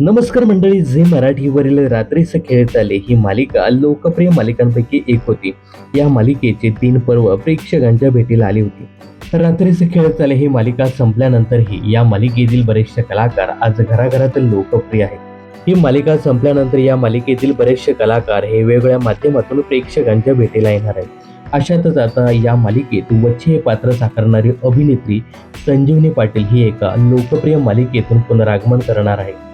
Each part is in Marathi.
नमस्कार मंडळी झे मराठीवरील रात्रीच खेळत आले ही मालिका लोकप्रिय मालिकांपैकी एक होती. या मालिकेचे तीन पर्व प्रेक्षकांच्या भेटीला आली होती. रात्रीच खेळत आले ही मालिका संपल्यानंतरही या मालिकेतील बरेचसे कलाकार आज घराघरात लोकप्रिय आहेत. ही मालिका संपल्यानंतर या मालिकेतील बरेचसे कलाकार हे वेगवेगळ्या माध्यमातून प्रेक्षकांच्या भेटीला येणार आहेत. अशातच आता या मालिकेत वच्छे हे पात्र साकारणारी अभिनेत्री संजीवनी पाटील ही एका लोकप्रिय मालिकेतून पुनरागमन करणार आहे.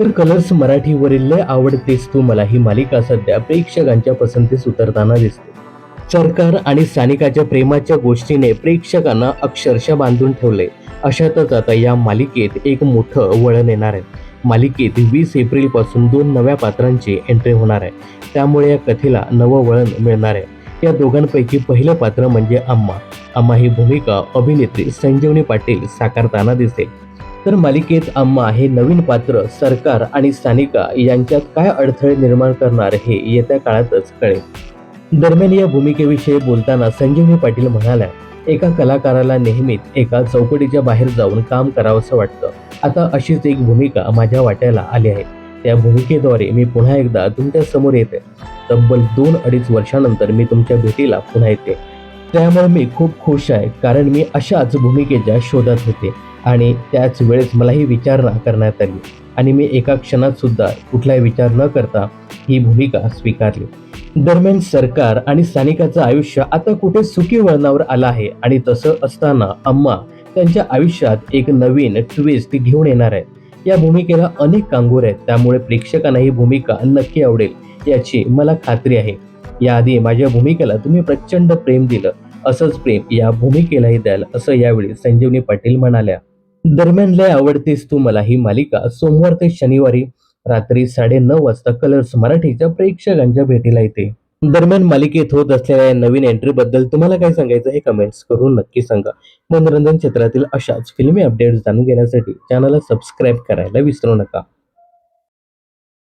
तर कलर्स मराठीवरील लय आवडतेस तू मला ही मालिका सध्या प्रेक्षकांच्या पसंतीस उतरताना दिसते. सरकार आणि स्थानिकाच्या प्रेमाच्या गोष्टीने प्रेक्षकांना अक्षरशः बांधून ठेवले अशातच आता या मालिकेत एक मोठं वळण येणार आहे. मालिकेत वीस एप्रिलपासून दोन नव्या पात्रांची एंट्री होणार आहे. त्यामुळे या कथेला नवं वळण मिळणार आहे. या दोघांपैकी पहिलं पात्र म्हणजे अम्मा. अम्मा ही भूमिका अभिनेत्री संजीवनी पाटील साकारताना दिसेल तर मालिकेत अम्मा हे नवीन पात्र सरकार आणि स्थानिका यांच्यात काय अडथळे निर्माण करणार हे येत्या काळातच कळेल. दरम्यान या भूमिकेविषयी बोलताना संजीवनी पाटील म्हणाल्या एका कलाकाराला नेहमीच एका चौकटीच्या बाहेर जाऊन काम करावंसं वाटतं. आता अशीच एक भूमिका माझ्या वाट्याला आली आहे. त्या भूमिकेद्वारे मी पुन्हा एकदा तुमच्यासमोर येते. तब्बल दोन अडीच वर्षानंतर मी तुमच्या भेटीला पुन्हा येते. त्यामुळे मी खूप खुश आहे कारण मी अशाच भूमिकेच्या शोधात होते. आणि त्याच वेळेस मलाही विचारणा करण्यात आली. आणि मी एका क्षणात सुद्धा कुठलाही विचार न करता ही भूमिका स्वीकारली. दरम्यान सरकार आणि स्थानिकाचं आयुष्य आता कुठे सुखी वळणावर आलं आहे आणि तसं असताना अम्मा त्यांच्या आयुष्यात एक नवीन ट्विस्ट घेऊन येणार आहे या भूमिकेला अनेक कांगोर आहेत. त्यामुळे प्रेक्षकांना ही भूमिका नक्की आवडेल याची मला खात्री आहे. याआधी माझ्या भूमिकेला तुम्ही प्रचंड प्रेम दिलं. असंच प्रेम या भूमिकेलाही द्याल असं यावेळी संजीवनी पाटील म्हणाल्या. दरम्यान लय आवडतेस तू मला ही मालिका. सोमवार ते शनिवारी रात्री साडे नऊ वाजता कलर्स मराठीच्या प्रेक्षकांच्या भेटीला येते. दरम्यान मालिकेत होत असलेल्या या नवीन एंट्री बद्दल तुम्हाला काय सांगायचं हे कमेंट्स करून नक्की सांगा. मनोरंजन क्षेत्रातील अशाच फिल्मी अपडेट्स जाणून घेण्यासाठी चॅनलला सबस्क्राईब करायला विसरू नका.